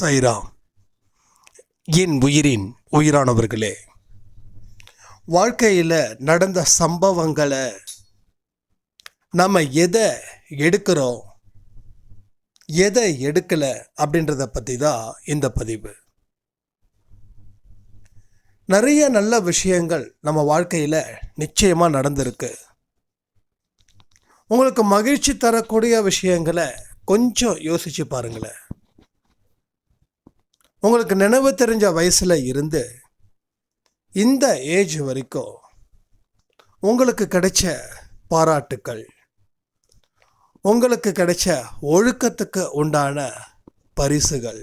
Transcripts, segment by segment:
சைரா என் உயிரின் உயிரானவர்களே வாழ்க்கையில் நடந்த சம்பவங்களை நம்ம எதை எடுக்கிறோம் எதை எடுக்கலை அப்படின்றத பற்றி தான் இந்த பதிவு. நிறைய நல்ல விஷயங்கள் நம்ம வாழ்க்கையில் நிச்சயமாக நடந்திருக்கு. உங்களுக்கு மகிழ்ச்சி தரக்கூடிய விஷயங்களை கொஞ்சம் யோசிச்சு பாருங்களேன். உங்களுக்கு நினைவு தெரிஞ்ச வயசில் இருந்து இந்த ஏஜ் வரைக்கும் உங்களுக்கு கிடைச்ச பாராட்டுக்கள் உங்களுக்கு கிடைச்ச ஒழுக்கத்துக்கு உண்டான பரிசுகள்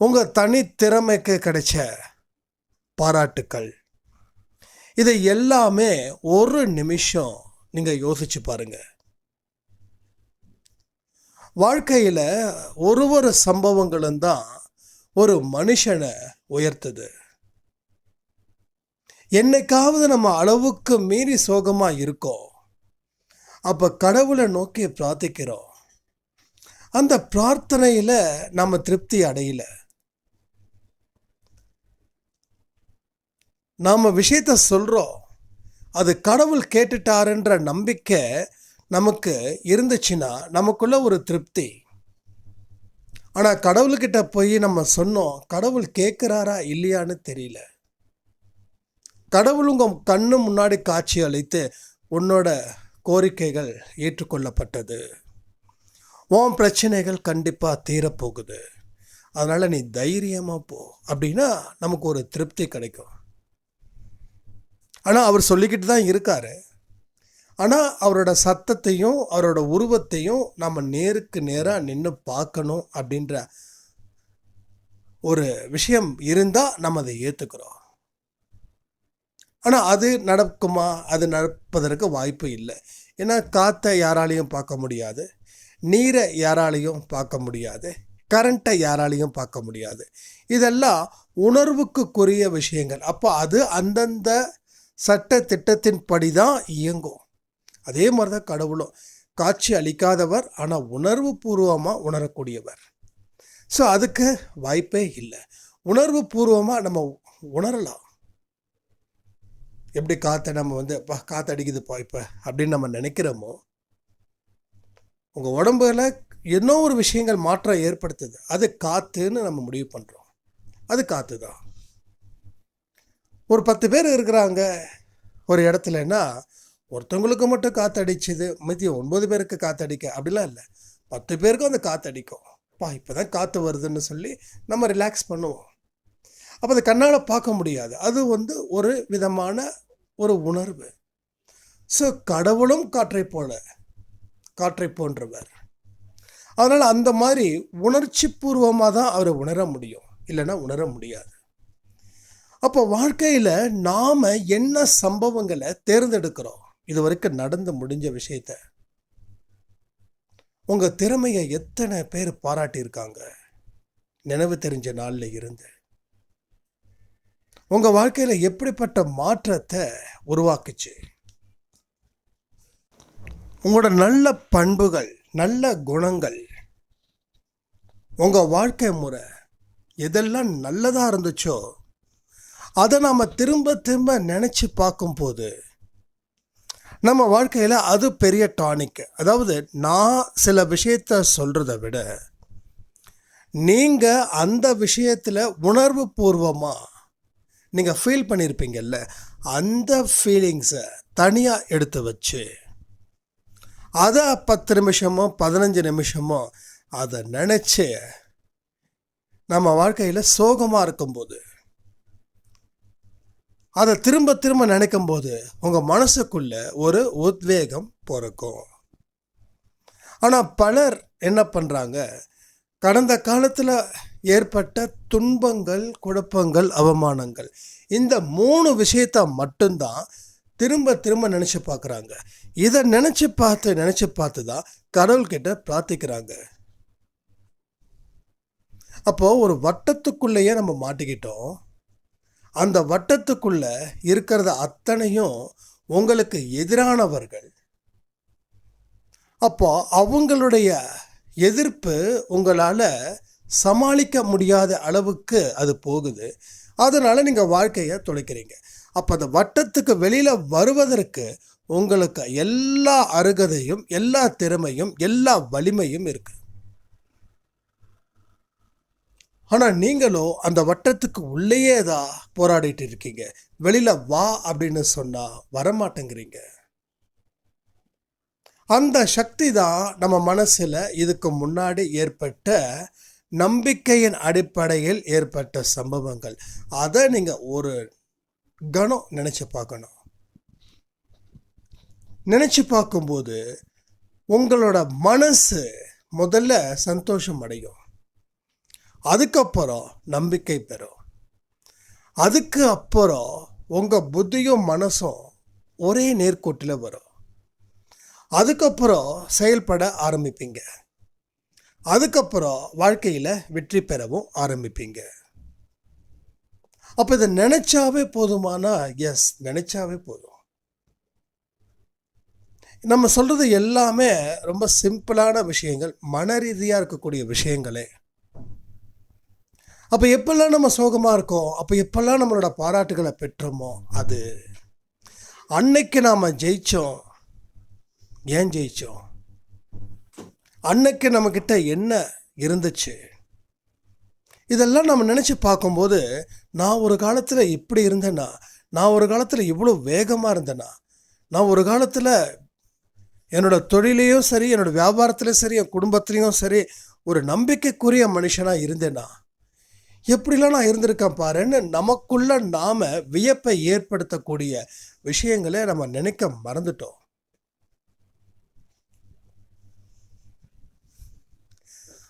உங்கள் தனித்திறமைக்கு கிடைச்ச பாராட்டுக்கள் இதை எல்லாமே ஒரு நிமிஷம் நீங்கள் யோசிச்சு பாருங்கள் வாழ்க்கையில் ஒரு ஒரு சம்பவங்களும் தான் ஒரு மனுஷனை உயர்த்துது. என்னைக்காவது நம்ம அளவுக்கு மீறி சோகமாக இருக்கோம். அப்போ கடவுளை நோக்கி பிரார்த்திக்கிறோம். அந்த பிரார்த்தனையில் நம்ம திருப்தி அடையல. நாம் விஷயத்த சொல்கிறோம் அது கடவுள் கேட்டுட்டாருன்ற நம்பிக்கை நமக்கு இருந்துச்சுன்னா நமக்குள்ள ஒரு திருப்தி. ஆனால் கடவுள்கிட்ட போய் நம்ம சொன்னோம் கடவுள் கேட்குறாரா இல்லையான்னு தெரியல. கடவுள் உங்கள் கண்ணு முன்னாடி காட்சி அளித்து உன்னோட கோரிக்கைகள் ஏற்றுக்கொள்ளப்பட்டது. உன் பிரச்சனைகள் கண்டிப்பாக தீரப்போகுது. அதனால் நீ தைரியமாக போ. அப்படின்னா நமக்கு ஒரு திருப்தி கிடைக்கும். ஆனால் அவர் சொல்லிக்கிட்டு தான் இருக்காரு. ஆனால் அவரோட சத்தத்தையும் அவரோட உருவத்தையும் நம்ம நேருக்கு நேராக நின்று பார்க்கணும் அப்படின்ற ஒரு விஷயம் இருந்தால் நம்ம அதை ஏற்றுக்கிறோம் ஆனால் அது நடக்குமா? அது நடப்பதற்கு வாய்ப்பு இல்லை. ஏன்னா காற்றை யாராலையும் பார்க்க முடியாது. நீரை யாராலையும் பார்க்க முடியாது. கரண்ட்டை யாராலையும் பார்க்க முடியாது. இதெல்லாம் உணர்வுக்குரிய விஷயங்கள். அப்போ அது அந்தந்த சட்ட திட்டத்தின்படி தான் இயங்கும். அதே மாதிரி தான் கடவுளும். காட்சி அளிக்காதவர் ஆனால் உணர்வு பூர்வமாக உணரக்கூடியவர். ஸோ அதுக்கு வாய்ப்பே இல்லை. உணர்வு பூர்வமாக நம்ம உணரலாம். எப்படி காற்றை நம்ம வந்து இப்போ காற்று அடிக்குதுப்பா இப்போ அப்படின்னு நம்ம நினைக்கிறோமோ உங்கள் உடம்புல என்ன ஒரு விஷயங்கள் மாற்றம் ஏற்படுத்துது. அது காற்றுன்னு நம்ம முடிவு பண்ணுறோம் அது காற்று தான். ஒரு பத்து பேர் இருக்கிறாங்க. ஒரு இடத்துலன்னா ஒருத்தவங்களுக்கு மட்டும் காற்றடிச்சுது மீதி ஒன்பது பேருக்கு காற்றடிக்க அப்படிலாம் இல்லை. பத்து பேருக்கும் அந்த காற்றடிக்கும் பா இப்போ தான் காற்று வருதுன்னு சொல்லி நம்ம ரிலாக்ஸ் பண்ணுவோம். அப்போ அதை கண்ணால் பார்க்க முடியாது. அது வந்து ஒரு விதமான ஒரு உணர்வு. ஸோ கடவுளும் காற்றை போல காற்றை போன்றவர். அதனால் அந்த மாதிரி உணர்ச்சி பூர்வமாக தான் அவரை உணர முடியும். இல்லைன்னா உணர முடியாது. அப்போ வாழ்க்கையில் நாம் என்ன சம்பவங்களை தேர்ந்தெடுக்கிறோம்? இது வரைக்கும் நடந்து முடிஞ்ச விஷயத்த உங்கள் திறமையை எத்தனை பேர் பாராட்டியிருக்காங்க? நினைவு தெரிஞ்ச நாளில் இருந்து. உங்கள் வாழ்க்கையில் எப்படிப்பட்ட மாற்றத்தை உருவாக்குச்சு? உங்களோட நல்ல பண்புகள் நல்ல குணங்கள் உங்கள் வாழ்க்கை முறை எதெல்லாம் நல்லதாக இருந்துச்சோ அதை நாம் திரும்ப திரும்ப நினச்சி பார்க்கும்போது நம்ம வாழ்க்கையில் அது பெரிய டானிக் அதாவது நான் சில விஷயத்த சொல்கிறத விட நீங்கள் அந்த விஷயத்தில் உணர்வு பூர்வமாக நீங்கள் ஃபீல் பண்ணியிருப்பீங்கல்ல அந்த ஃபீலிங்ஸை தனியாக எடுத்து வச்சு அதை பத்து நிமிஷமோ பதினஞ்சு நிமிஷமோ அதை நினச்சி நம்ம வாழ்க்கையில் சோகமாக இருக்கும்போது அதை திரும்ப திரும்ப நினைக்கும் போது உங்கள் மனசுக்குள்ள ஒரு உத்வேகம் பிறக்கும். ஆனால் பலர் என்ன பண்ணுறாங்க கடந்த காலத்தில் ஏற்பட்ட துன்பங்கள் குழப்பங்கள் அவமானங்கள் இந்த மூணு விஷயத்த மட்டும்தான் திரும்ப திரும்ப நினச்சி பார்க்குறாங்க இதை நினச்சி பார்த்து நினச்சி பார்த்து தான் கடவுள்கிட்ட பிரார்த்திக்கிறாங்க. அப்போது ஒரு வட்டத்துக்குள்ளேயே நம்ம மாட்டிக்கிட்டோம். அந்த வட்டத்துக்குள்ள இருக்கிறத அத்தனையும் உங்களுக்கு எதிரானவர்கள். அப்போ அவங்களுடைய எதிர்ப்பு உங்களால் சமாளிக்க முடியாத அளவுக்கு அது போகுது. அதனால் நீங்கள் வாழ்க்கையை தொலைக்கிறீங்க. அப்போ அந்த வட்டத்துக்கு வெளியில் வருவதற்கு உங்களுக்கு எல்லா அருகதையும் எல்லா திறமையும் எல்லா வலிமையும் இருக்குது ஆனால் நீங்களோ அந்த வட்டத்துக்கு உள்ளேயே தான் போராடிட்டு இருக்கீங்க. வெளியில் வா அப்படின்னு சொன்னால் வரமாட்டேங்கிறீங்க. அந்த சக்தி தான் நம்ம மனசில் இதுக்கு முன்னாடி ஏற்பட்ட நம்பிக்கையின் அடிப்படையில் ஏற்பட்ட சம்பவங்கள். அதை நீங்கள் ஒரு கணம் நினச்சி பார்க்கணும். நினச்சி பார்க்கும்போது உங்களோட மனசு முதல்ல சந்தோஷம் அடையும். அதுக்கப்புறம் நம்பிக்கை பெறும். அதுக்கு அப்புறம் உங்கள் புத்தியும் மனசும் ஒரே நேர்கோட்டில் வரும். அதுக்கப்புறம் செயல்பட ஆரம்பிப்பீங்க. அதுக்கப்புறம் வாழ்க்கையில் வெற்றி பெறவும் ஆரம்பிப்பீங்க. அப்போ இதை நினச்சாவே போதுமானா? எஸ் நினச்சாவே போதும். நம்ம சொல்கிறது எல்லாமே ரொம்ப சிம்பிளான விஷயங்கள் மன ரீதியாக இருக்கக்கூடிய விஷயங்களே. அப்போ எப்பெல்லாம் நம்ம சோகமாக இருக்கோம் அப்போ எப்பெல்லாம் நம்மளோட பாராட்டுகளை பெற்றோமோ அது. அன்னைக்கு நாம் ஜெயித்தோம் ஏன் ஜெயித்தோம் அன்னைக்கு நம்மக்கிட்ட என்ன இருந்துச்சு? இதெல்லாம் நம்ம நினச்சி பார்க்கும்போது நான் ஒரு காலத்தில் இப்படி இருந்தேன்னா நான் ஒரு காலத்தில் இவ்வளோ வேகமாக இருந்தேன்னா நான் ஒரு காலத்தில் என்னோடய தொழிலையும் சரி என்னோடய வியாபாரத்துலேயும் சரி என் குடும்பத்துலேயும் சரி ஒரு நம்பிக்கைக்குரிய மனுஷனாக இருந்தேன்னா எப்படிலாம் நான் இருந்திருக்கேன் பாருன்னு நமக்குள்ள நாம வியப்பை ஏற்படுத்தக்கூடிய விஷயங்களை நம்ம நினைக்க மறந்துட்டோம்.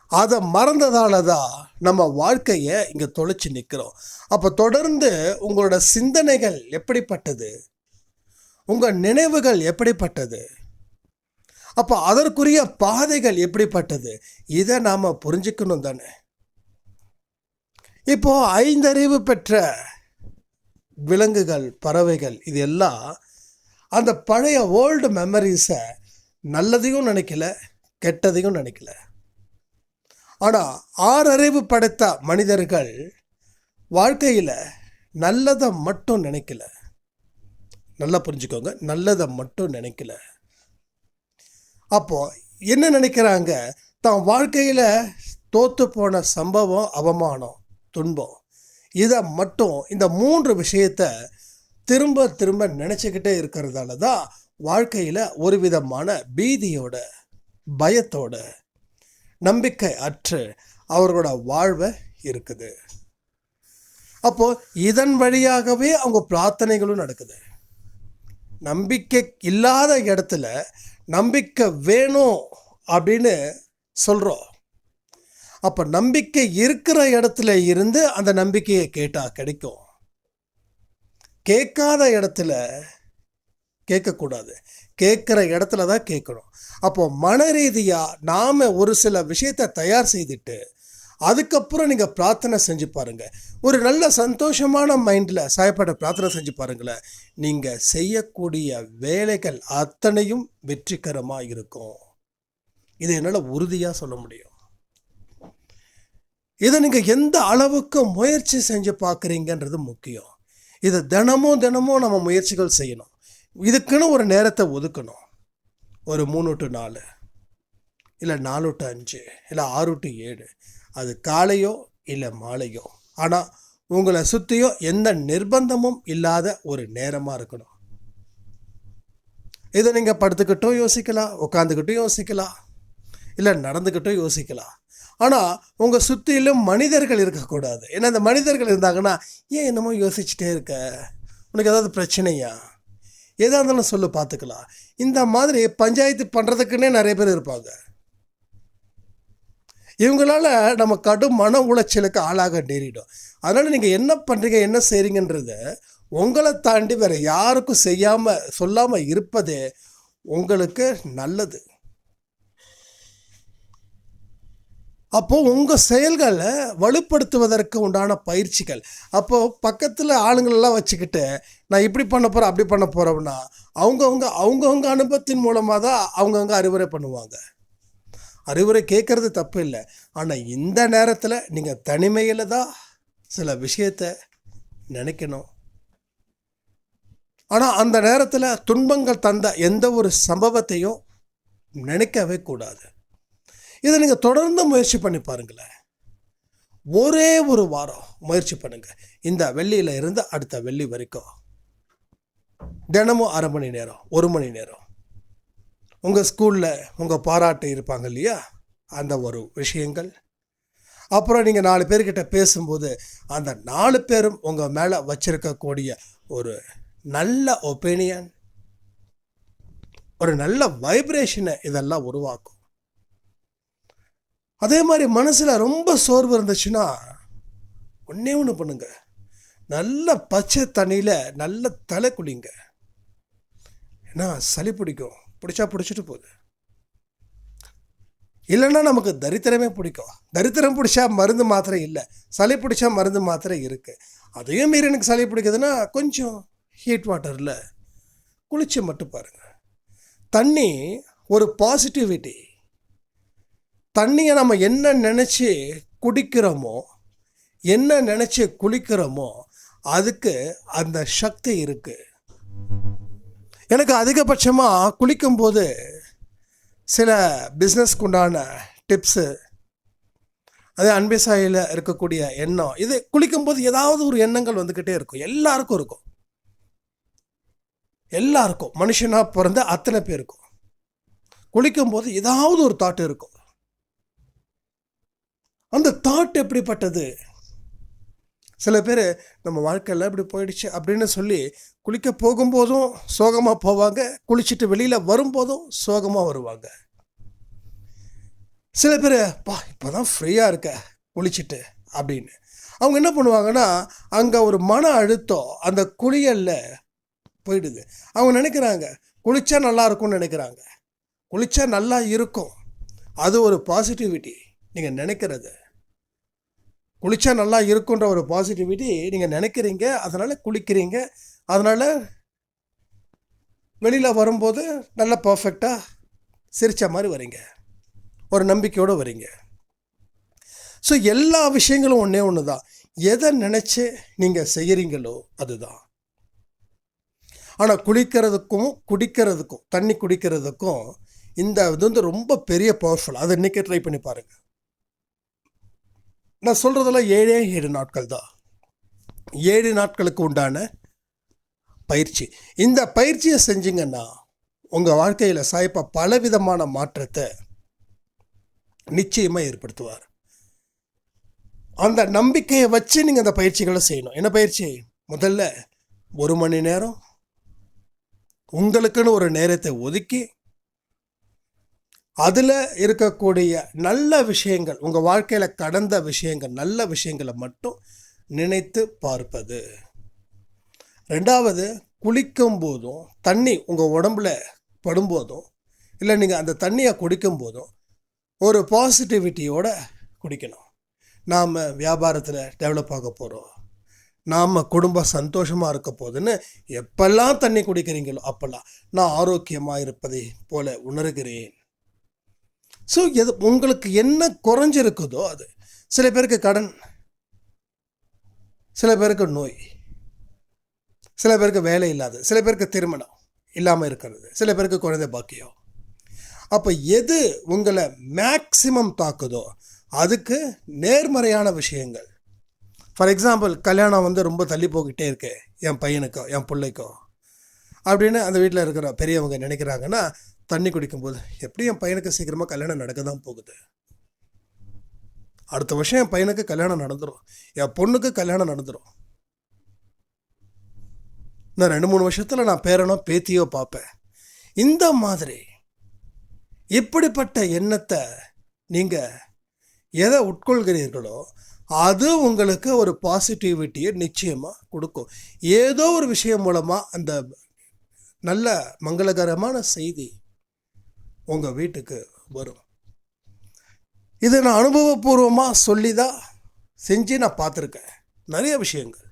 அதை மறந்ததால தான் நம்ம வாழ்க்கையை இங்கே தொலைச்சி நிற்கிறோம் அப்போ தொடர்ந்து உங்களோட சிந்தனைகள் எப்படிப்பட்டது? உங்கள் நினைவுகள் எப்படிப்பட்டது? அப்போ அதற்குரிய பாதைகள் எப்படிப்பட்டது? இதை நாம் புரிஞ்சுக்கணும் தானே? இப்போ ஐந்தறிவு பெற்ற விலங்குகள் பறவைகள் இது எல்லாம் அந்த பழைய ஓல்டு மெமரிஸை நல்லதையும் நினைக்கல கெட்டதையும் நினைக்கல. ஆனால் ஆறறிவு படைத்த மனிதர்கள் வாழ்க்கையில் நல்லதை மட்டும் நினைக்கல. நல்லா புரிஞ்சுக்கோங்க நல்லதை மட்டும் நினைக்கல. அப்போ என்ன நினைக்கிறாங்க? தான் வாழ்க்கையில் தோற்று போன சம்பவம் அவமானம். துன்பம். இதை மட்டும் இந்த மூன்று விஷயத்த திரும்ப திரும்ப நினச்சிக்கிட்டே இருக்கிறதால தான் வாழ்க்கையில் ஒரு விதமான பீதியோட பயத்தோட நம்பிக்கை அற்று அவர்களோட வாழ்வை இருக்குது. அப்போது இதன் வழியாகவே அவங்க பிரார்த்தனைகளும் நடக்குது. நம்பிக்கை இல்லாத இடத்துல நம்பிக்கை வேணும் அப்படின்னு சொல்கிறோம் அப்போ நம்பிக்கை இருக்கிற இடத்துல இருந்து அந்த நம்பிக்கையை கேட்டால் கிடைக்கும். கேட்காத இடத்துல கேட்கக்கூடாது. கேட்குற இடத்துல தான் கேட்கணும். அப்போ மன ரீதியாக நாம் ஒரு சில விஷயத்தை தயார் செய்துட்டு அதுக்கப்புறம் நீங்கள் பிரார்த்தனை செஞ்சு பாருங்கள் ஒரு நல்ல சந்தோஷமான மைண்டில் சாயப்பட பிரார்த்தனை செஞ்சு பாருங்களேன். நீங்கள் செய்யக்கூடிய வேலைகள் அத்தனையும் வெற்றிகரமாக இருக்கும். இதை என்னால் உறுதியாக சொல்ல முடியும். இதை நீங்கள் எந்த அளவுக்கு முயற்சி செஞ்சு பார்க்குறீங்கன்றது முக்கியம். இதை தினமும் தினமும் நம்ம முயற்சிகள் செய்யணும். இதுக்குன்னு ஒரு நேரத்தை ஒதுக்கணும். ஒரு மூணு டு நாலு இல்லை நாலு டு அஞ்சு இல்லை ஆறு டு ஏழு. அது காலையோ இல்லை மாலையோ. ஆனால் உங்களை சுற்றியோ எந்த நிர்பந்தமும் இல்லாத ஒரு நேரமாக இருக்கணும். இதை நீங்கள் படுத்துக்கிட்டும் யோசிக்கலாம் உட்காந்துக்கிட்டும் யோசிக்கலாம் இல்லை நடந்துக்கிட்டும் யோசிக்கலாம். ஆனால் உங்கள் சுற்றிலும் மனிதர்கள் இருக்கக்கூடாது. ஏன்னா அந்த மனிதர்கள் இருந்தாங்கன்னா ஏன் என்னமோ யோசிச்சுட்டே இருக்க? உனக்கு ஏதாவது பிரச்சனையா? எதாக இருந்தாலும் சொல்லு பார்த்துக்கலாம் இந்த மாதிரி பஞ்சாயத்து பண்ணுறதுக்குன்னே நிறைய பேர் இருப்பாங்க. இவங்களால நம்ம கடும் மன உளைச்சலுக்கு ஆளாக நேரிடும். அதனால் நீங்கள் என்ன பண்ணுறீங்க என்ன செய்கிறீங்கன்றத உங்களை தாண்டி வேறு யாருக்கும் செய்யாமல் சொல்லாமல் இருப்பதே உங்களுக்கு நல்லது. அப்போது உங்கள் செயல்களை வலுப்படுத்துவதற்கு உண்டான பயிற்சிகள். அப்போது பக்கத்தில் ஆளுங்களெல்லாம் வச்சுக்கிட்டு நான் இப்படி பண்ண போகிறேன் அப்படி பண்ண போகிறோம்னா அவங்கவுங்க அவங்கவுங்க அனுபவத்தின் மூலமாக தான் அவங்கவுங்க அறிவுரை பண்ணுவாங்க. அறிவுரை கேட்குறது தப்பு இல்லை. ஆனால் இந்த நேரத்தில் நீங்கள் தனிமையில் தான் சில விஷயத்தை நினைக்கணும். ஆனால் அந்த நேரத்தில் துன்பங்கள் தந்த எந்த ஒரு சம்பவத்தையும் நினைக்கவே கூடாது. இதை நீங்கள் தொடர்ந்து முயற்சி பண்ணி பாருங்களேன். ஒரே ஒரு வாரம் முயற்சி பண்ணுங்க. இந்த வெள்ளியில இருந்து அடுத்த வெள்ளி வரைக்கும். தினமும் அரை மணி நேரம் ஒரு மணி நேரம். உங்கள் ஸ்கூலில் உங்கள் பாராட்டு இருப்பாங்க இல்லையா? அந்த ஒரு விஷயங்கள். அப்புறம் நீங்கள் நாலு பேர்கிட்ட பேசும்போது அந்த நாலு பேரும் உங்கள் மேலே வச்சிருக்கக்கூடிய ஒரு நல்ல ஒப்பீனியன் ஒரு நல்ல வைப்ரேஷனை இதெல்லாம் உருவாக்கும். அதே மாதிரி மனசில் ரொம்ப சோர்வு இருந்துச்சுன்னா ஒன்றே ஒன்று பண்ணுங்க. நல்ல பச்சை தண்ணியில் நல்ல தலை குளிங்க. ஏன்னா சளி பிடிக்கும். பிடிச்சா பிடிச்சிட்டு போகுது. இல்லைன்னா நமக்கு தரித்திரமே பிடிக்கும். தரித்திரம் பிடிச்சா மருந்து மாத்திரை இல்லை. சளி பிடிச்சா மருந்து மாத்திரை இருக்குது அதையும் மீறி எனக்கு சளி பிடிக்குதுன்னா கொஞ்சம் ஹீட் வாட்டரில் குளிச்சு மட்டும் பாருங்கள் தண்ணி ஒரு பாசிட்டிவிட்டி தண்ணியை நம்ம என்ன நினச்சி குடிக்கிறோமோ என்ன நினச்சி குளிக்கிறோமோ அதுக்கு அந்த சக்தி இருக்குது எனக்கு அதிகபட்சமாக குளிக்கும்போது சில பிஸ்னஸ்க்கு உண்டான டிப்ஸு அது அன்பிசாயில் இருக்கக்கூடிய எண்ணம் இது குளிக்கும்போது ஏதாவது ஒரு எண்ணங்கள் வந்துக்கிட்டே இருக்கும். எல்லாருக்கும் இருக்கும். எல்லாருக்கும். மனுஷனாக பிறந்த அத்தனை பேருக்கும். குளிக்கும்போது ஏதாவது ஒரு தாட் இருக்கும். அந்த தாட் எப்படிப்பட்டது? சில பேர் நம்ம வாழ்க்கையில் இப்படி போயிடுச்சு அப்படின்னு சொல்லி குளிக்க போகும்போதும் சோகமாக போவாங்க. குளிச்சுட்டு வெளியில் வரும்போதும் சோகமாக வருவாங்க. சில பேர் பா இப்போ தான் ஃப்ரீயாக இருக்க குளிச்சுட்டு அப்படின்னு. அவங்க என்ன பண்ணுவாங்கன்னா அங்கே ஒரு மன அழுத்தம் அந்த குளியலில் போயிடுது. அவங்க நினைக்கிறாங்க குளிச்சா நல்லா இருக்கும்னு நினைக்கிறாங்க. குளித்தா நல்லா இருக்கும். அது ஒரு பாசிட்டிவிட்டி நீங்கள் நினைக்கிறது. குளிச்சா நல்லா இருக்குன்ற ஒரு பாசிட்டிவிட்டி நீங்கள் நினைக்கிறீங்க அதனால் குளிக்கிறீங்க. அதனால் வெளியில் வரும்போது நல்லா பர்ஃபெக்டாக சிரித்த மாதிரி வரீங்க. ஒரு நம்பிக்கையோடு வரீங்க. ஸோ எல்லா விஷயங்களும் ஒன்றே ஒன்று தான் எதை நினச்சி நீங்கள் செய்கிறீங்களோ அதுதான். ஆனால் குளிக்கிறதுக்கும் குடிக்கிறதுக்கும் தண்ணி குடிக்கிறதுக்கும் இந்த இது வந்து ரொம்ப பெரிய பவர்ஃபுல் அதை இன்றைக்கி ட்ரை பண்ணி பாருங்கள் நான் சொல்கிறதெல்லாம் ஏழே ஏழு நாட்கள் தான். ஏழு நாட்களுக்கு உண்டான பயிற்சி. இந்த பயிற்சியை செஞ்சிங்கன்னா உங்கள் வாழ்க்கையில் சாய்ப்பா பலவிதமான மாற்றத்தை நிச்சயமாக ஏற்படுத்துவார். அந்த நம்பிக்கையை வச்சு நீங்கள் அந்த பயிற்சிகளை செய்யணும். என்ன பயிற்சி? முதல்ல ஒரு மணி நேரம் உங்களுக்குன்னு ஒரு நேரத்தை ஒதுக்கி அதில் இருக்கக்கூடிய நல்ல விஷயங்கள் உங்கள் வாழ்க்கையில் கடந்த விஷயங்கள் நல்ல விஷயங்களை மட்டும் நினைத்து பார்ப்பது. ரெண்டாவது குளிக்கும் போதும் தண்ணி உங்கள் உடம்புல படும்போதும் இல்லை நீங்கள் அந்த தண்ணியை குடிக்கும் போதும் ஒரு பாசிட்டிவிட்டியோட குடிக்கணும். நாம் வியாபாரத்தில் டெவலப் ஆக போகிறோம் நாம் குடும்பம் சந்தோஷமாக இருக்க போகுதுன்னு எப்பெல்லாம் தண்ணி குடிக்கிறீங்களோ அப்போல்லாம் நான் ஆரோக்கியமாக இருப்பதை போல உணர்கிறேன். ஸோ எது உங்களுக்கு என்ன குறைஞ்சிருக்குதோ அது. சில பேருக்கு கடன். சில பேருக்கு நோய். சில பேருக்கு வேலை இல்லாது. சில பேருக்கு திருமணம் இல்லாமல் இருக்கிறது. சில பேருக்கு குழந்தை பாக்கியம். அப்போ எது உங்களை மேக்சிமம் தாக்குதோ அதுக்கு நேர்மறையான விஷயங்கள். ஃபார் எக்ஸாம்பிள் கல்யாணம் வந்து ரொம்ப தள்ளி போய்கிட்டே இருக்கு. என் பையனுக்கோ என் பிள்ளைக்கோ. அப்படின்னு அந்த வீட்டில் இருக்கிற பெரியவங்க நினைக்கிறாங்கன்னா தண்ணி குடிக்கும்போது எப்படி என் பையனுக்கு சீக்கிரமாக கல்யாணம் நடக்க தான் போகுது? அடுத்த வருஷம் என் பையனுக்கு கல்யாணம் நடந்துடும் என் பொண்ணுக்கு கல்யாணம் நடந்துடும் நான் ரெண்டு மூணு வருஷத்தில் நான் பேரனோ பேத்தியோ பார்ப்பேன். இந்த மாதிரி இப்படிப்பட்ட எண்ணத்தை நீங்கள் எதை உட்கொள்கிறீர்களோ அது உங்களுக்கு ஒரு பாசிட்டிவிட்டியை நிச்சயமாக கொடுக்கும். ஏதோ ஒரு விஷயம் மூலமாக அந்த நல்ல மங்களகரமான செய்தி உங்கள் வீட்டுக்கு வரும். இதை நான் அனுபவபூர்வமாக சொல்லி தான் செஞ்சு நான் பார்த்துருக்கேன். நிறைய விஷயங்கள்.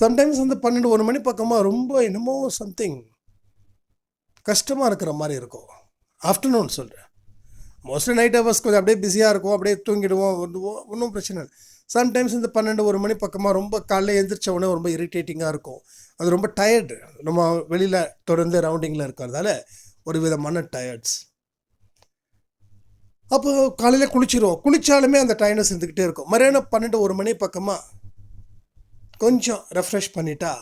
சம்டைம்ஸ் வந்து பன்னெண்டு ஒரு மணி பக்கமாக ரொம்ப என்னமோ சம்திங் கஷ்டமாக இருக்கிற மாதிரி இருக்கும். ஆஃப்டர்நூன் சொல்கிறேன் மோஸ்ட்லி நைட் ஹவர்ஸ் கொஞ்சம் அப்படியே பிஸியாக இருக்கும். அப்படியே தூங்கிடுவோம். வந்துவோம் ஒன்றும் பிரச்சனை இல்லை. சம்டைம்ஸ் இந்த பன்னெண்டு ஒரு மணி பக்கமாக ரொம்ப காலைல எழுந்திரிச்ச உடனே ரொம்ப இரிட்டேட்டிங்காக இருக்கும். அது ரொம்ப டயர்டு நம்ம வெளியில் தொடர்ந்து ரவுண்டிங்கில் இருக்கிறதால ஒரு விதமான டயர்ட்ஸ் அப்போ காலையில் குளிச்சிருவோம். குளித்தாலுமே அந்த டயர்னஸ் இருந்துக்கிட்டே இருக்கும். மறுபடியும் பன்னெண்டு ஒரு மணி பக்கமாக கொஞ்சம் ரெஃப்ரெஷ் பண்ணிட்டா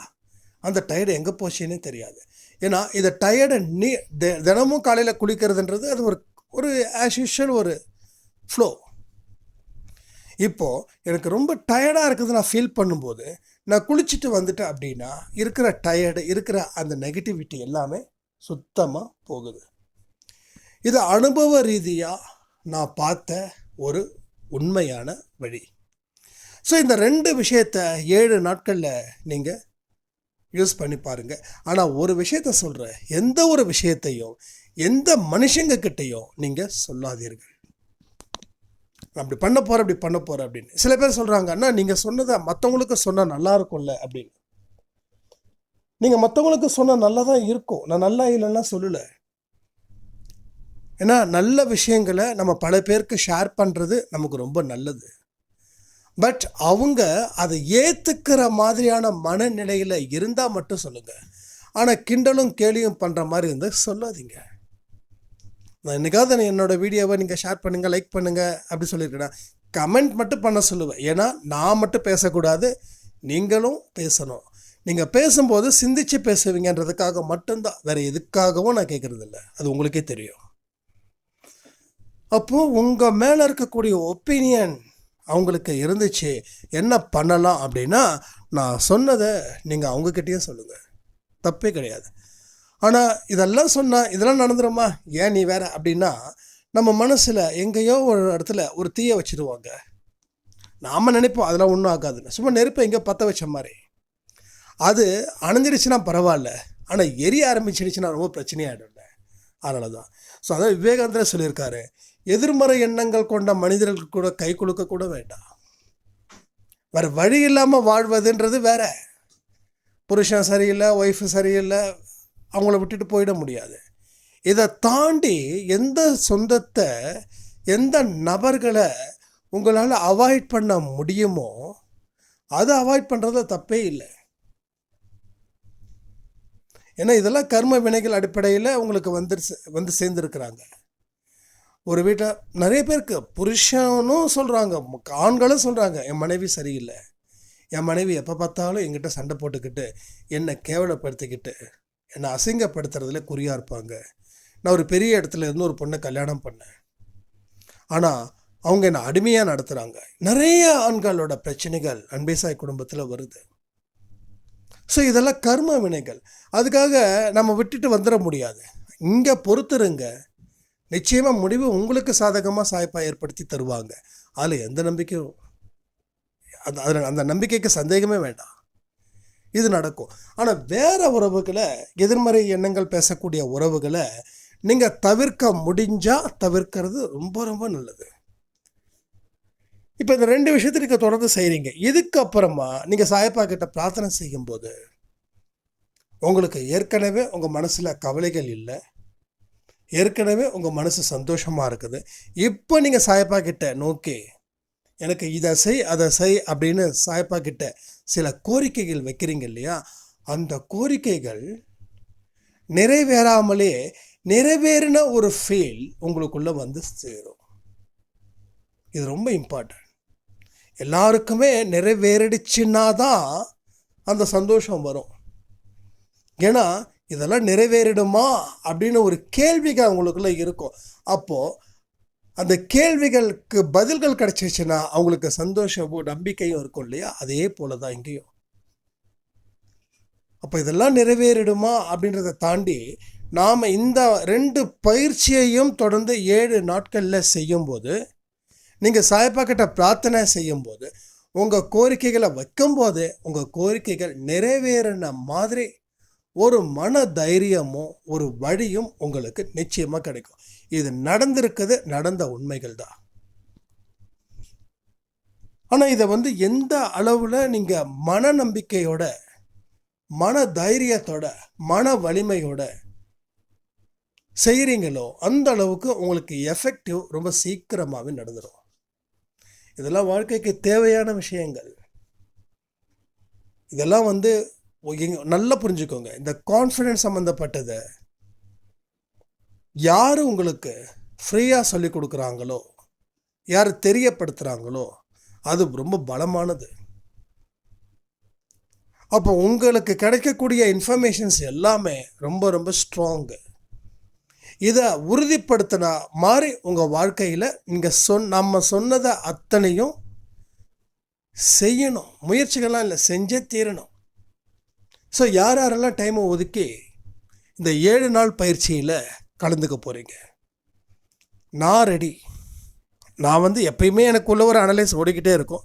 அந்த டயர்டு எங்கே போச்சுன்னே தெரியாது. ஏன்னா இதை டயர்டை நீ தினமும் காலையில் குளிக்கிறதுன்றது அது ஒரு ஒரு ஆஸ் யூஷுவல் ஒரு ஃப்ளோ இப்போது எனக்கு ரொம்ப டயர்டாக இருக்குது நான் ஃபீல் பண்ணும்போது நான் குளிச்சுட்டு வந்துட்டேன் அப்படின்னா இருக்கிற டயர்டு இருக்கிற அந்த நெகட்டிவிட்டி எல்லாமே சுத்தமாக போகுது. இது அனுபவ ரீதியாக நான் பார்த்த ஒரு உண்மையான வழி. ஸோ இந்த ரெண்டு விஷயத்த ஏழு நாட்களில் நீங்கள் யூஸ் பண்ணி பாருங்கள் ஆனால் ஒரு விஷயத்த சொல்கிறேன் எந்த ஒரு விஷயத்தையும் எந்த மனுஷங்க கிட்டேயும் நீங்கள் சொல்லாதீர்கள் அப்படி பண்ண போகிறேன் அப்படி பண்ண போகிறேன் அப்படின்னு. சில பேர் சொல்கிறாங்க அண்ணா நீங்கள் சொன்னதை மற்றவங்களுக்கு சொன்னால் நல்லா இருக்கும்ல அப்படின்னு. நீங்கள் மற்றவங்களுக்கு சொன்னால் நல்லா தான் இருக்கும். நான் நல்லா இல்லைன்னா சொல்லலை. ஏன்னா நல்ல விஷயங்களை நம்ம பல பேருக்கு ஷேர் பண்ணுறது நமக்கு ரொம்ப நல்லது. பட் அவங்க அதை ஏற்றுக்கிற மாதிரியான மனநிலையில் இருந்தால் மட்டும் சொல்லுங்கள் ஆனால் கிண்டலும் கேலியும் பண்ணுற மாதிரி இருந்தால் சொல்லாதீங்க. நான் என்னைக்காவது என்னோடய வீடியோவை நீங்கள் ஷேர் பண்ணுங்கள் லைக் பண்ணுங்கள் அப்படி சொல்லியிருக்கேன் கமெண்ட் மட்டும் பண்ண சொல்லுவேன். ஏன்னா நான் மட்டும் பேசக்கூடாது நீங்களும் பேசணும். நீங்கள் பேசும்போது சிந்திச்சு பேசுவீங்கன்றதுக்காக மட்டும்தான். வேறு எதுக்காகவும் நான் கேட்குறதில்ல அது உங்களுக்கே தெரியும். அப்போது உங்கள் மேலே இருக்கக்கூடிய ஒப்பீனியன் அவங்களுக்கு இருந்துச்சு. என்ன பண்ணலாம் அப்படின்னா நான் சொன்னதை நீங்கள் அவங்கக்கிட்டேயும் சொல்லுங்கள் தப்பே கிடையாது. ஆனால் இதெல்லாம் சொன்னால் இதெல்லாம் நடந்துருமா? ஏன் நீ வேற? அப்படின்னா நம்ம மனசில் எங்கேயோ ஒரு இடத்துல ஒரு தீயை வச்சுருவாங்க. நாம் நினைப்போம் அதெல்லாம் ஒன்றும் ஆகாதுன்னு. சும்மா நெருப்பை எங்கேயோ பற்ற வச்ச மாதிரி. அது அணைஞ்சிடுச்சுன்னா பரவாயில்ல. ஆனால் எரிய ஆரம்பிச்சிடுச்சுன்னா ரொம்ப பிரச்சனையாயிடும்ல. அதனால தான் ஸோ அதான் விவேகானந்தர் சொல்லியிருக்காரு. எதிர்மறை எண்ணங்கள் கொண்ட மனிதர்களுக்கு கூட கை கொடுக்க கூட வேண்டாம். வேறு வழி இல்லாமல் வாழ்வதுன்றது வேற. புருஷன் சரியில்லை ஒய்ஃபு சரியில்லை அவங்கள விட்டுட்டு போயிட முடியாது. இதை தாண்டி எந்த சொந்தத்தை எந்த நபர்களை உங்களால் அவாய்ட் பண்ண முடியுமோ அதை அவாய்ட் பண்ணுறதுல தப்பே இல்லை. ஏன்னா இதெல்லாம் கர்ம வினைகள் அடிப்படையில் உங்களுக்கு வந்து வந்து சேர்ந்துருக்குறாங்க. ஒரு வீட்டில் நிறைய பேருக்கு புருஷனும் சொல்கிறாங்க ஆண்களும் சொல்கிறாங்க என் மனைவி சரியில்லை. என் மனைவி எப்போ பார்த்தாலும் எங்கிட்ட சண்டை போட்டுக்கிட்டு என்னை கேவலப்படுத்திக்கிட்டு என்னை அசிங்கப்படுத்துறதுல குறியாக இருப்பாங்க. நான் ஒரு பெரிய இடத்துல இருந்து ஒரு பொண்ணை கல்யாணம் பண்ணேன். ஆனால் அவங்க என்னை அடிமையாக நடத்துகிறாங்க நிறைய ஆண்களோட பிரச்சனைகள் அன்பேசாய் குடும்பத்தில் வருது. ஸோ இதெல்லாம் கர்ம வினைகள். அதுக்காக நம்ம விட்டுட்டு வந்துட முடியாது. இங்கே பொறுத்துருங்க. நிச்சயமாக முடிவு உங்களுக்கு சாதகமாக சாய்ப்பா ஏற்படுத்தி தருவாங்க. அதில் எந்த நம்பிக்கையும் அந்த அதில் அந்த நம்பிக்கைக்கு சந்தேகமே வேண்டாம். இது நடக்கும். ஆனால் வேற உறவுகளை எதிர்மறை எண்ணங்கள் பேசக்கூடிய உறவுகளை நீங்கள் தவிர்க்க முடிஞ்சால் தவிர்க்கிறது ரொம்ப ரொம்ப நல்லது. இப்போ இந்த ரெண்டு விஷயத்தை நீங்கள் தொடர்ந்து செய்கிறீங்க இதுக்கப்புறமா நீங்கள் சாயப்பா கிட்ட பிரார்த்தனை செய்யும்போது உங்களுக்கு ஏற்கனவே உங்கள் மனசில் கவலைகள் இல்லை. ஏற்கனவே உங்கள் மனசு சந்தோஷமாக இருக்குது. இப்போ நீங்கள் சாயப்பா கிட்ட நோக்கி எனக்கு இதை செய் அதை செய் அப்படின்னு சாயப்பா கிட்ட சில கோரிக்கைகள் வைக்கிறீங்க இல்லையா? அந்த கோரிக்கைகள் நிறைவேறாமலே நிறைவேறின ஒரு ஃபீல் உங்களுக்குள்ளே வந்து சேரும். இது ரொம்ப இம்பார்ட்டன்ட் எல்லாருக்குமே நிறைவேறிடுச்சுன்னா தான் அந்த சந்தோஷம் வரும். ஏன்னா இதெல்லாம் நிறைவேறிடுமா அப்படின்னு ஒரு கேள்விகள் அவங்களுக்குள்ள இருக்கும். அப்போது அந்த கேள்விகளுக்கு பதில்கள் கிடச்சிச்சின்னா அவங்களுக்கு சந்தோஷமும் நம்பிக்கையும் இருக்கும் இல்லையா? அதே போல தான் இங்கேயும். அப்போ இதெல்லாம் நிறைவேறிடுமா அப்படின்றத தாண்டி நாம் இந்த ரெண்டு பயிற்சியையும் தொடர்ந்து ஏழு நாட்களில் செய்யும்போது நீங்கள் சாயப்பா கிட்ட பிரார்த்தனை செய்யும்போது உங்கள் கோரிக்கைகளை வைக்கும்போது உங்கள் கோரிக்கைகள் நிறைவேறின மாதிரி ஒரு மன தைரியமும் ஒரு வழியும் உங்களுக்கு நிச்சயமாக கிடைக்கும். இது நடந்திருக்குது நடந்த உண்மைகள் தான். ஆனால் இதை வந்து எந்த அளவில் நீங்கள் மன நம்பிக்கையோட மன தைரியத்தோட மன வலிமையோட செய்கிறீங்களோ அந்த அளவுக்கு உங்களுக்கு எஃபெக்டிவ் ரொம்ப சீக்கிரமாகவே நடந்துடும் இதெல்லாம் வாழ்க்கைக்கு தேவையான விஷயங்கள். இதெல்லாம் வந்து எங்க- நல்லா புரிஞ்சுக்கோங்க. இந்த கான்ஃபிடென்ஸ் சம்மந்தப்பட்டதை யார் உங்களுக்கு ஃப்ரீயாக சொல்லி கொடுக்குறாங்களோ யார் தெரியப்படுத்துகிறாங்களோ அது ரொம்ப பலமானது. அப்போ உங்களுக்கு கிடைக்கக்கூடிய இன்ஃபர்மேஷன்ஸ் எல்லாமே ரொம்ப ரொம்ப ஸ்ட்ராங்கு இதை உறுதிப்படுத்தினா மாதிரி உங்கள் வாழ்க்கையில் நீங்கள் சொன் நம்ம சொன்னதை அத்தனையும் செய்யணும். முயற்சிகள்லாம் இல்லை செஞ்சே தீரணும். ஸோ யார் யாரெல்லாம் டைமை ஒதுக்கி இந்த ஏழு நாள் பயிற்சியில் கலந்துக்க போகிறீங்க நான் ரெடி நான் வந்து எப்பயுமே எனக்குள்ள ஒரு அனலைஸ் ஓடிக்கிட்டே இருக்கும்.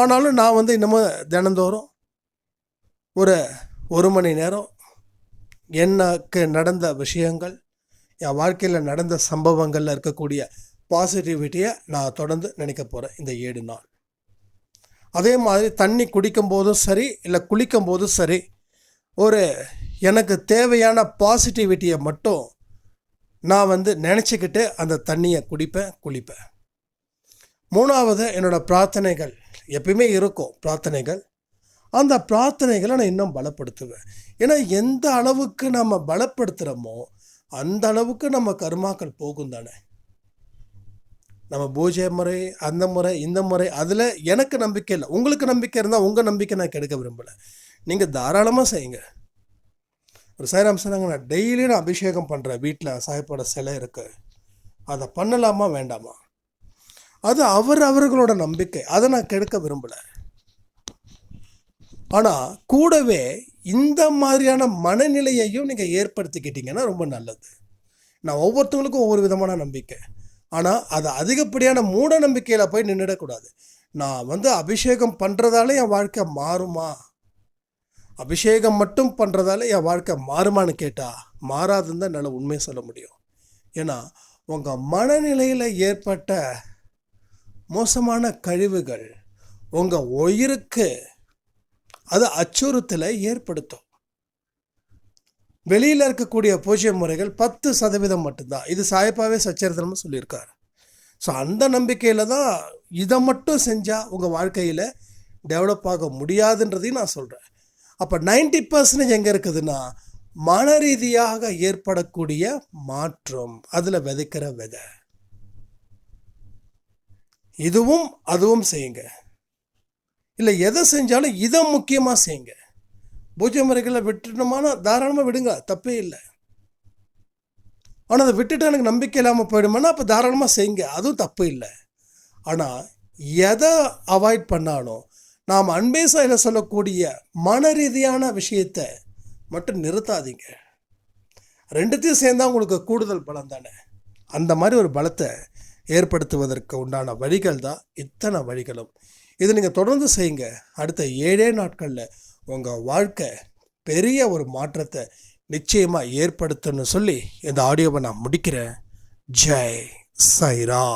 ஆனாலும் நான் வந்து இன்னமும் தினந்தோறும் ஒரு ஒரு மணி நேரம் எனக்கு நடந்த விஷயங்கள் என் வாழ்க்கையில் நடந்த சம்பவங்களில் இருக்கக்கூடிய பாசிட்டிவிட்டியை நான் தொடர்ந்து நினைக்க போகிறேன் இந்த ஏழு நாள். அதே மாதிரி தண்ணி குடிக்கும் போதும் சரி இல்லை குளிக்கும் போதும் சரி ஒரு எனக்கு தேவையான பாசிட்டிவிட்டியை மட்டும் நான் வந்து நினச்சிக்கிட்டு அந்த தண்ணியை குடிப்பேன் குளிப்பேன். மூணாவது என்னோடய பிரார்த்தனைகள். எப்பயுமே இருக்கும் பிரார்த்தனைகள். அந்த பிரார்த்தனைகளை நான் இன்னும் பலப்படுத்துவேன். ஏன்னா எந்த அளவுக்கு நம்ம பலப்படுத்துகிறோமோ அந்த அளவுக்கு நம்ம கர்மாக்கள் போகும் தானே? நம்ம பூஜை முறை அந்த முறை இந்த முறை அதில் எனக்கு நம்பிக்கை இல்லை. உங்களுக்கு நம்பிக்கை இருந்தால் உங்கள் நம்பிக்கை நான் கெடுக்க விரும்பலை. நீங்கள் தாராளமாக செய்யுங்க. ஒரு சாய்ராம் சொன்னாங்க நான் டெய்லியும் நான் அபிஷேகம் பண்ணுறேன் வீட்டில் சாயப்போட சிலை இருக்குது அதை பண்ணலாமா வேண்டாமா? அது அவர் அவர்களோட நம்பிக்கை. அதை நான் கெடுக்க விரும்பலை. ஆனால் கூடவே இந்த மாதிரியான மனநிலையையும் நீங்கள் ஏற்படுத்திக்கிட்டீங்கன்னா ரொம்ப நல்லது. நான் ஒவ்வொருத்தவங்களுக்கும் ஒவ்வொரு விதமான நம்பிக்கை. ஆனால் அது அதிகப்படியான மூட நம்பிக்கையில் போய் நின்றுடக்கூடாது நான் வந்து அபிஷேகம் பண்ணுறதால என் வாழ்க்கை மாறுமா? அபிஷேகம் மட்டும் பண்ணுறதால என் வாழ்க்கை மாறுமான்னு கேட்டால் மாறாதுன்னு தான் என்னால் உண்மையை சொல்ல முடியும். ஏன்னா உங்கள் மனநிலையில் ஏற்பட்ட மோசமான கழிவுகள் உங்கள் உயிருக்கு அது அச்சுறுத்தலை ஏற்படுத்தும். வெளியில் இருக்கக்கூடிய பூஜ்ய முறைகள் பத்து சதவீதம் மட்டும்தான். இது சாயப்பாவே சச்சரித்திரம்னு சொல்லியிருக்காரு. ஸோ அந்த நம்பிக்கையில் தான் இதை மட்டும் செஞ்சால் உங்கள் வாழ்க்கையில் டெவலப் ஆக முடியாதுன்றதையும் நான் சொல்கிறேன் அப்போ நைன்டி பர்சன்டேஜ் எங்கே இருக்குதுன்னா மன ரீதியாக ஏற்படக்கூடிய மாற்றம் அதில் விதைக்கிற விதை. இதுவும் அதுவும் செய்யுங்க. இல்லை எதை செஞ்சாலும் இதை முக்கியமாக செய்யுங்க. பூஜை முறைகளை விட்டுட்டோமானா தாராளமாக விடுங்க தப்பே இல்லை. ஆனால் அதை விட்டுட்டு எனக்கு நம்பிக்கை இல்லாமல் போயிடுமானா அப்போ தாராளமாக செய்யுங்க அதுவும் தப்பு இல்லை. ஆனால் எதை அவாய்ட் பண்ணாலும் நாம் அன்பே சாயில் சொல்லக்கூடிய மன ரீதியான விஷயத்தை மட்டும் நிறுத்தாதீங்க. ரெண்டுத்தையும் சேர்ந்தா உங்களுக்கு கூடுதல் பலம் தானே. அந்த மாதிரி ஒரு பலத்தை ஏற்படுத்துவதற்கு உண்டான வழிகள் தான் இத்தனை வழிகளும். இதை நீங்கள் தொடர்ந்து செய்யுங்க. அடுத்த ஏழே நாட்களில் உங்கள் வாழ்க்கை பெரிய ஒரு மாற்றத்தை நிச்சயமாக ஏற்படுத்தணும்னு சொல்லி இந்த ஆடியோவை நான் முடிக்கிறேன். ஜெய் சைரா